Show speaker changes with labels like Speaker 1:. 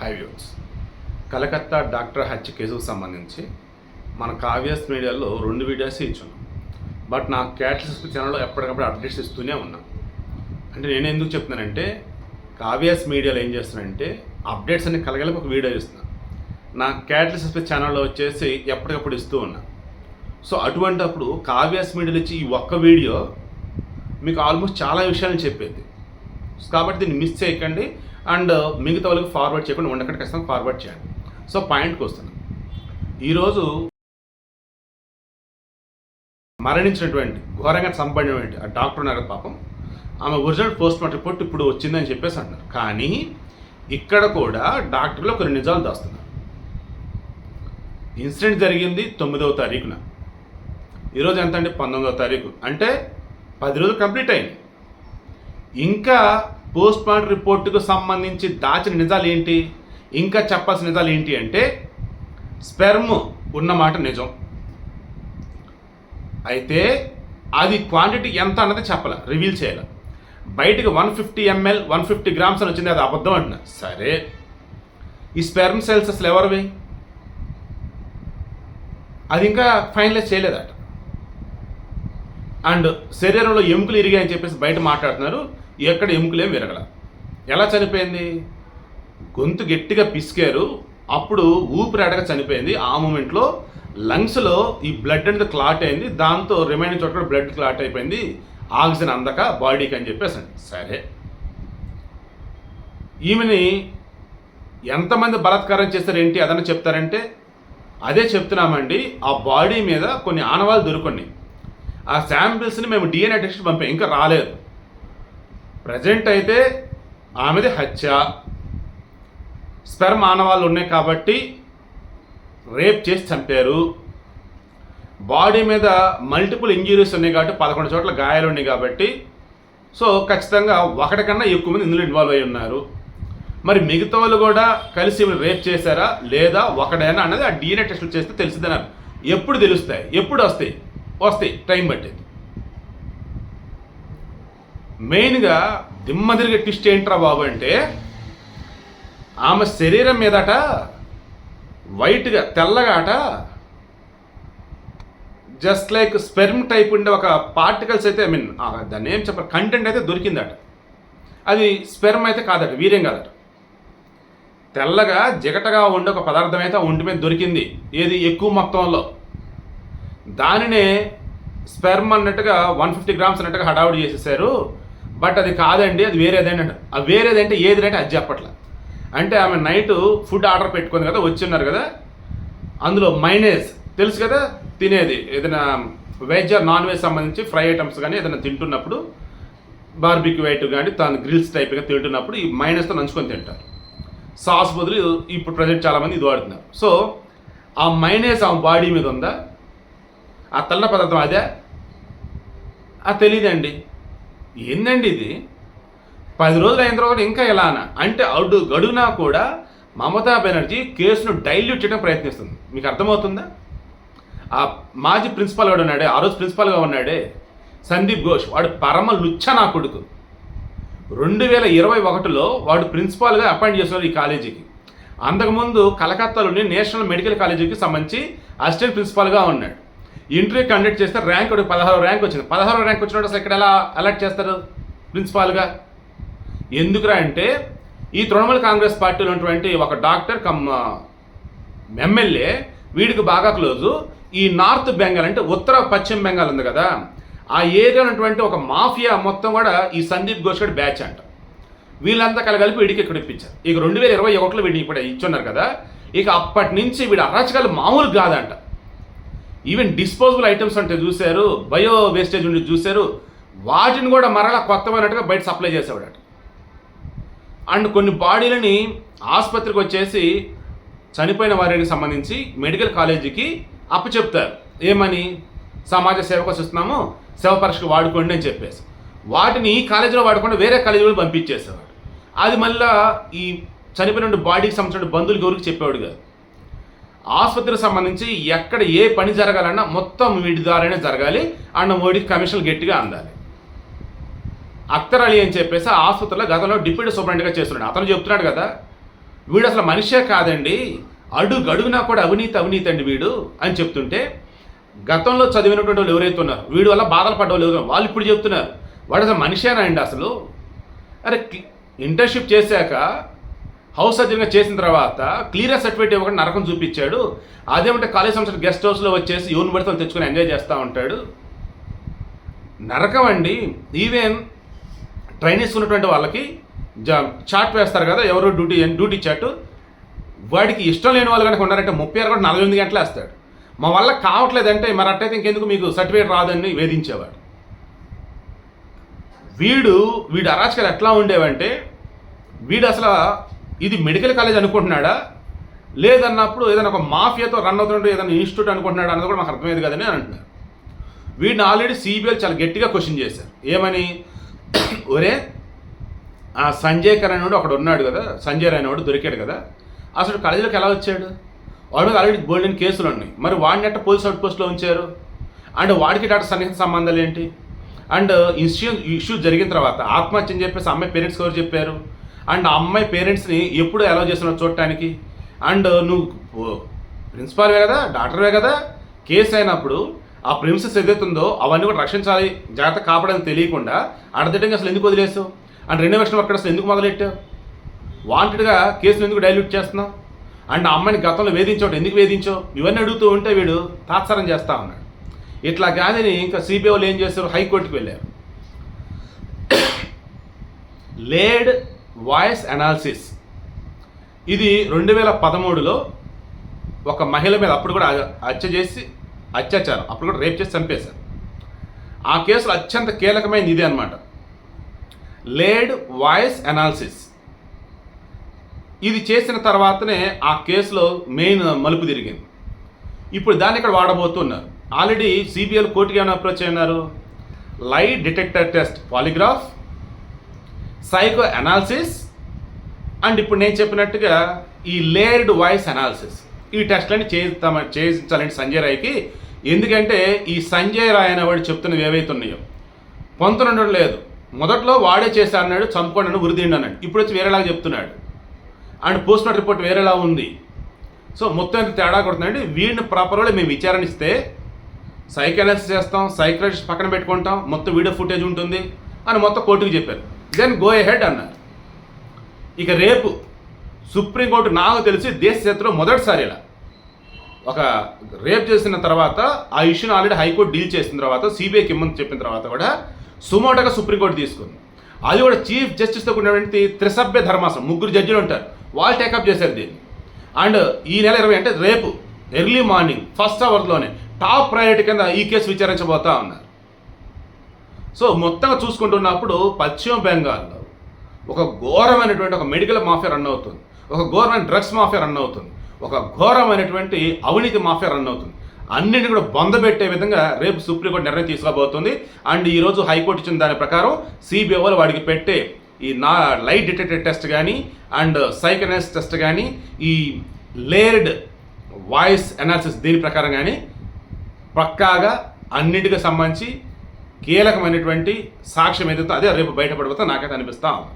Speaker 1: High views Calcutta doctor హత్య కేసుకు సంబంధించి మన కావ్యాస్ మీడియాలో రెండు వీడియోస్ ఇచ్చున్నాం. బట్ నా క్యాటలిస్ట్ ఛానల్లో ఎప్పటికప్పుడు అప్డేట్స్ ఇస్తూనే ఉన్నా. అంటే నేను ఎందుకు చెప్తున్నానంటే కావ్యాస్ మీడియాలో ఏం చేస్తున్నానంటే అప్డేట్స్ అన్ని కలగలిపి ఒక వీడియో ఇస్తున్నా నా క్యాటలిస్ట్ ఛానల్లో వచ్చేసి ఎప్పటికప్పుడు ఇస్తూ ఉన్నా. సో అటువంటప్పుడు కావ్యాస్ మీడియాలో ఇచ్చి ఈ ఒక్క వీడియో మీకు ఆల్మోస్ట్ చాలా విషయాలు చెప్పేది. కాబట్టి దీన్ని మిస్ చేయకండి. అండ్ మిగతా వాళ్ళకి ఫార్వర్డ్ చేయకుండా ఉండకండి ఖచ్చితంగా ఫార్వర్డ్ చేయండి. సో పాయింట్కి వస్తున్నాను ఈరోజు మరణించినటువంటి ఘోరంగా సంపడినటువంటి ఆ డాక్టర్ ఉన్నారు పాపం. ఆమె ఒరిజినల్ పోస్ట్ మార్టం రిపోర్ట్ ఇప్పుడు వచ్చిందని చెప్పేసి అంటున్నారు. కానీ ఇక్కడ కూడా డాక్టర్లు కొన్ని నిజాలు దాస్తున్నారు. ఇన్సిడెంట్ జరిగింది తొమ్మిదవ తారీఖున. ఈరోజు ఎంత అండి పంతొమ్మిదవ తారీఖు. అంటే పది రోజులు కంప్లీట్ అయింది. ఇంకా పోస్ట్ మార్టం రిపోర్టుకు సంబంధించి దాచిన నిజాలు ఏంటి? ఇంకా చెప్పాల్సిన నిజాలు ఏంటి అంటే స్పెర్మ్ ఉన్నమాట నిజం. అయితే అది క్వాంటిటీ ఎంత అన్నది చెప్పాల రివీల్ చేయాలి. బయటకు one fifty ML one fifty grams అని వచ్చింది అది అబద్ధం అంటున్నా. సరే. ఈ స్పెర్మ్ సెల్స్ అసలు ఎవరివి? అది ఇంకా ఫైనలైజ్ చేయలేదట. అండ్ శరీరంలో ఎముకలు ఇరిగాయని చెప్పేసి బయట మాట్లాడుతున్నారు. ఎక్కడ ఎముకలేం విరగల. ఎలా చనిపోయింది? గొంతు గట్టిగా పిసికారు. అప్పుడు ఊపిరాడక చనిపోయింది. ఆ మూమెంట్లో లంగ్స్లో ఈ బ్లడ్ అనేది క్లాట్ అయింది. దాంతో రిమైనింగ్ చోట కూడా బ్లడ్ క్లాట్ అయిపోయింది. ఆక్సిజన్ అందక బాడీకి అని చెప్పేసి సరే. ఈమెని ఎంతమంది బలాత్కారం చేస్తారు ఏంటి అదన చెప్తారంటే అదే చెప్తున్నామండి. ఆ బాడీ మీద కొన్ని ఆనవాళ్ళు దొరుకున్నాయి. ఆ శాంపిల్స్ని మేము డిఎన్ఏ టెస్ట్ పంపాం. ఇంకా రాలేదు. ప్రజెంట్ అయితే ఆమెది హత్య. స్పెర్మ్ ఆనవాళ్ళు ఉన్నాయి కాబట్టి రేప్ చేసి చంపారు. బాడీ మీద మల్టిపుల్ ఇంజరీస్ ఉన్నాయి కాబట్టి పదకొండు చోట్ల గాయాలు ఉన్నాయి కాబట్టి సో ఖచ్చితంగా ఒకటికన్నా ఎక్కువ మంది ఇందులో ఇన్వాల్వ్ అయి ఉన్నారు. మరి మిగతా వాళ్ళు కూడా కలిసి రేప్ చేశారా? లేదా ఒకడైనా అన్నది ఆ డిఎన్ఏ టెస్టులు చేస్తే తెలిసిందన్నారు. ఎప్పుడు తెలుస్తాయి? ఎప్పుడు వస్తాయి? వస్తాయి. టైం పట్టేది. మెయిన్గా దిమ్మ తిరిగే ట్విస్ట్ ఏంట్రా బాబు అంటే ఆమె శరీరం మీదట వైట్గా తెల్లగాట జస్ట్ లైక్ స్పెర్మ్ టైప్ ఉండే ఒక పార్టికల్స్ అయితే ఐ మీన్ దాన్ని ఏం చెప్పాలి కంటెంట్ అయితే దొరికిందట. అది స్పెర్మ్ అయితే కాదట వీర్యం కాదట. తెల్లగా జిగటగా ఉండే ఒక పదార్థం అయితే ఒంటి మీద దొరికింది ఏది ఎక్కువ మొత్తంలో. దానినే స్పెర్మ్ అన్నట్టుగా వన్ ఫిఫ్టీ గ్రామ్స్ అన్నట్టుగా హడావుడి చేసేసారు. బట్ అది కాదండి అది వేరేదండి అంట ఆ వేరేదంటే ఏది అంటే అది చెప్పట్ల. అంటే ఆమె నైట్ ఫుడ్ ఆర్డర్ పెట్టుకుంది కదా వచ్చి ఉన్నారు కదా అందులో మైనేజ్ తెలుసు కదా తినేది. ఏదైనా వెజ్ ఆర్ నాన్ వెజ్ సంబంధించి ఫ్రై ఐటమ్స్ కానీ ఏదైనా తింటున్నప్పుడు బార్బిక్యూ వైట్ కానీ తను గ్రిల్స్ టైప్గా తింటున్నప్పుడు ఈ మైనస్తో నంచుకొని తింటారు. సాస్ బదులు ఇప్పుడు ప్రజెంట్ చాలామంది ఇది వాడుతున్నారు. సో ఆ మైనస్ ఆమె బాడీ మీద ఉందా? ఆ తల్ల పదార్థం అదే? ఆ తెలియదండి ఏందండి ఇది? పది రోజులు అయిన తర్వాత ఇంకా ఎలానా అంటే అడు గడునా కూడా మమతా బెనర్జీ కేసును డైల్యూట్ చేయడం ప్రయత్నిస్తుంది. మీకు అర్థమవుతుందా? ఆ మాజీ ప్రిన్సిపాల్ వాడు ఉన్నాడే? ఆ రోజు ప్రిన్సిపాల్గా ఉన్నాడే సందీప్ ఘోష్. వాడు పరమ లుచ్చ నా కొడుకు. రెండు వేల ఇరవై ఒకటిలో వాడు ప్రిన్సిపాల్గా అపాయింట్ చేస్తున్నారు ఈ కాలేజీకి. అంతకుముందు కలకత్తాలోని నేషనల్ మెడికల్ కాలేజీకి సంబంధించి అసిస్టెంట్ ప్రిన్సిపాల్గా ఉన్నాడు. ఇంటర్వ్యూ కండక్ట్ చేస్తే ర్యాంక్ ఒకటి పదహారో ర్యాంక్ వచ్చింది. పదహారో ర్యాంక్ వచ్చినప్పుడు అసలు ఇక్కడ ఎలా అలర్ట్ చేస్తారు ప్రిన్సిపాల్గా? ఎందుకురా అంటే ఈ తృణమూల కాంగ్రెస్ పార్టీలో ఉన్నటువంటి ఒక డాక్టర్ కమ్ ఎమ్మెల్యే వీడికి బాగా క్లోజు. ఈ నార్త్ బెంగాల్ అంటే ఉత్తర పశ్చిమ బెంగాల్ ఉంది కదా ఆ ఏరియా ఉన్నటువంటి ఒక మాఫియా మొత్తం కూడా ఈ సందీప్ ఘోష్ గడి బ్యాచ్ అంట. వీళ్ళంతా కలగలిపి వీడికి ఇక్కడ ఇప్పించారు. ఇక రెండు వేల ఇరవై ఒకటిలో వీడిని ఇప్పుడు ఇచ్చున్నారు కదా ఇక అప్పటి నుంచి వీడు అరాచకాలు మామూలు కాదంట. ఈవెన్ డిస్పోజబుల్ ఐటమ్స్ అంటే చూశారు బయో వేస్టేజ్ ఉండి చూశారు వాటిని కూడా మరలా కొత్తమైనట్టుగా బయట సప్లై చేసేవాడట. అండ్ కొన్ని బాడీలని ఆసుపత్రికి వచ్చేసి చనిపోయిన వారికి సంబంధించి మెడికల్ కాలేజీకి అప్పచెప్తారు. ఏమని? సమాజ సేవ కోసం ఇస్తున్నాము సేవ పరీక్షకు వాడుకోండి అని చెప్పేసి. వాటిని ఈ కాలేజీలో వాడకుండా వేరే కాలేజీలో పంపించేసేవాడు. అది మళ్ళా ఈ చనిపోయిన బాడీకి సంబంధించిన బంధువులకి ఎవరికి చెప్పేవాడు కాదు. ఆసుపత్రికి సంబంధించి ఎక్కడ ఏ పని జరగాలన్నా మొత్తం వీటి ద్వారానే జరగాలి. అండ్ మోడీకి కమిషన్ గట్టిగా అందాలి. అఖ్తర్ అలీ అని చెప్పేసి ఆసుపత్రిలో గతంలో డిప్యూటీ సూపరింటెండెంట్గా చేస్తున్నాడు. అతను చెప్తున్నాడు కదా వీడు అసలు మనిషే కాదండి. అడుగు అడుగునా కూడా అవినీతి అవినీతి అండి వీడు అని చెప్తుంటే గతంలో చదివినటువంటి వాళ్ళు ఎవరైతే ఉన్నారు వీడి వల్ల బాధలు పడ్డవాళ్ళు ఎవరు వాళ్ళు ఇప్పుడు చెప్తున్నారు. వాడు అసలు మనిషేనా అండి అసలు? అరే ఇంటర్న్షిప్ చేశాక హౌస్ సర్జన్గా చేసిన తర్వాత క్లియర్ సర్టిఫికేట్ ఇవ్వకుండా నరకం చూపించాడు. అదేమంటే కాలేజ్ సంవత్సరం గెస్ట్ హౌస్లో వచ్చేసి యూన్ పడితే తెచ్చుకొని ఎంజాయ్ చేస్తూ ఉంటాడు. నరకం అండి. ఈవెన్ ట్రైనీస్ ఉన్నటువంటి వాళ్ళకి చాట్ వేస్తారు కదా ఎవరు డ్యూటీ డ్యూటీ చాట్. వాడికి ఇష్టం లేని వాళ్ళు కనుక ఉన్నారంటే ముప్పై ఆరు కూడా నలభై ఎనిమిది గంటలు వేస్తాడు. మా వల్ల కావట్లేదంటే మరి అట్టయితే ఇంకెందుకు మీకు సర్టిఫికేట్ రాదని వేధించేవాడు. వీడు వీడు అరాచకాలు ఎట్లా ఉండేవంటే వీడు అసలు ఇది మెడికల్ కాలేజ్ అనుకుంటున్నాడా? లేదన్నప్పుడు ఏదైనా ఒక మాఫియాతో రన్ అవుతున్నట్టు ఏదైనా ఇన్స్టిట్యూట్ అనుకుంటున్నాడు అన్నది కూడా మాకు అర్థమయ్యేది కదని అని అంటున్నారు వీడిని ఆల్రెడీ సిబిఐ చాలా గట్టిగా క్వశ్చన్ చేశారు. ఏమని? ఒరే ఆ సంజయ్ కర్ అనేవాడు ఒకడు ఉన్నాడు కదా సంజయ్ అనేవాడు దొరికాడు కదా. అసలు కాలేజీలోకి ఎలా వచ్చాడు? వాడు ఆల్రెడీ గోల్డెన్ కేసులు ఉన్నాయి. మరి వాడిని అట్ట పోలీస్ అవుట్ పోస్ట్లో ఉంచారు? అండ్ వాడికి డాక్టర్ సన్నిహిత సంబంధాలు ఏంటి? అండ్ ఇష్యూ ఇష్యూ జరిగిన తర్వాత ఆత్మహత్య అని చెప్పేసి అమ్మాయి పేరెంట్స్ ఎవరు చెప్పారు? అండ్ ఆ అమ్మాయి పేరెంట్స్ని ఎప్పుడు అలౌ చేస్తున్నావు చూడటానికి? అండ్ నువ్వు ప్రిన్సిపాల్వే కదా డాక్టర్వే కదా కేసు అయినప్పుడు ఆ ప్రిన్సెస్ ఏదైతుందో అవన్నీ కూడా రక్షించాలి జాగ్రత్త కాపాడని తెలియకుండా అడదటంగా అసలు ఎందుకు వదిలేసావు? అండ్ రెనోవేషన్ అక్కడ అసలు ఎందుకు మొదలెట్టావు? వాంటెడ్గా కేసును ఎందుకు డైల్యూట్ చేస్తున్నావు? అండ్ ఆ అమ్మాయిని గతంలో వేధించావు ఎందుకు వేధించావు? ఇవన్నీ అడుగుతూ ఉంటే వీడు తాత్సారం చేస్తా ఉన్నాడు. ఇట్లా గాంధీని ఇంకా సిబిఐ వాళ్ళు ఏం చేశారు? హైకోర్టుకు వెళ్ళారు. Laid voice analysis. ఇది రెండు వేల పదమూడులో ఒక మహిళ మీద అప్పుడు కూడా హత్య చేసి అత్యాచారం. అప్పుడు కూడా రేప్ చేసి చంపేశారు. ఆ కేసులో అత్యంత కీలకమైన ఇదే అనమాట లేడ్ వాయిస్ అనాలిసిస్. ఇది చేసిన తర్వాతనే ఆ కేసులో మెయిన్ మలుపు తిరిగింది. ఇప్పుడు దాన్ని ఇక్కడ వాడబోతున్నారు ఆల్రెడీ సిబిఐలు కోర్టుకి ఏమైనా అప్రోచ్ అయినారు lie detector test polygraph psycho analysis and ఇప్పుడు నేను చెప్పినట్టుగా ఈ లేయర్డ్ వాయిస్ అనాలిసిస్ ఈ టెస్ట్లని చేస్తామ చేయించాలండి సంజయ్ రాయ్కి. ఎందుకంటే ఈ సంజయ్ రాయ్ అనేవాడు చెప్తున్నవి ఏవైతే ఉన్నాయో. పొంతనుండడం లేదు. మొదట్లో వాడే చేశా అన్నాడు చంపుకోండి అని ఉరిదిండి అన్నాడు. ఇప్పుడు వచ్చి వేరేలాగా చెప్తున్నాడు. అండ్ పోస్ట్ మార్టం రిపోర్ట్ వేరేలా ఉంది. సో మొత్తం ఎంత తేడా కొడుతుందండి. వీడిని ప్రాపర్ వాళ్ళు మేము విచారణ ఇస్తే సైకాలజిస్ట్ చేస్తాం సైకాలజిస్ట్ పక్కన పెట్టుకుంటాం మొత్తం వీడియో ఫుటేజ్ ఉంటుంది అని మొత్తం కోర్టుకు చెప్పారు. దెన్ గో హెడ్ అన్నారు ఇక రేపు సుప్రీంకోర్టు నాకు తెలిసి దేశ చరిత్రలో మొదటిసారి ఇలా. ఒక రేప్ చేసిన తర్వాత ఆ ఇష్యూని ఆల్రెడీ హైకోర్టు డీల్ చేసిన తర్వాత సిబిఐకి ఇమ్మని చెప్పిన తర్వాత కూడా సుమోటగా సుప్రీంకోర్టు తీసుకుంది. అది కూడా చీఫ్ జస్టిస్తో ఉన్నటువంటి త్రిసభ్య ధర్మాసనం ముగ్గురు జడ్జిలు ఉంటారు. వాళ్ళు టేకప్ చేశారు దీన్ని. అండ్ ఈ నెల ఇరవై అంటే రేపు ఎర్లీ మార్నింగ్ ఫస్ట్ అవర్లోనే టాప్ ప్రయారిటీ కింద ఈ కేసు విచారించబోతా ఉన్నారు. సో మొత్తంగా చూసుకుంటున్నప్పుడు పశ్చిమ బెంగాల్లో ఒక ఘోరమైనటువంటి ఒక మెడికల్ మాఫియా రన్ అవుతుంది. ఒక ఘోరమైన డ్రగ్స్ మాఫియా రన్ అవుతుంది. ఒక ఘోరమైనటువంటి అవినీతి మాఫియా రన్ అవుతుంది. అన్నింటిని కూడా బొందబెట్టే విధంగా రేపు సుప్రీంకోర్టు నిర్ణయం తీసుకోబోతుంది. అండ్ ఈరోజు హైకోర్టు ఇచ్చిన దాని ప్రకారం సిబిఐ వాళ్ళు వాడికి పెట్టే ఈ నా లైట్ డిటెక్టర్ టెస్ట్ కానీ అండ్ సైకనైస్ టెస్ట్ కానీ ఈ లేర్డ్ వాయిస్ అనాలిసిస్ దీని ప్రకారం కానీ పక్కాగా అన్నింటికి సంబంధించి కీలకమైనటువంటి సాక్ష్యం ఏదైతే అదే రేపు బయటపడిపోతే నాకైతే అనిపిస్తా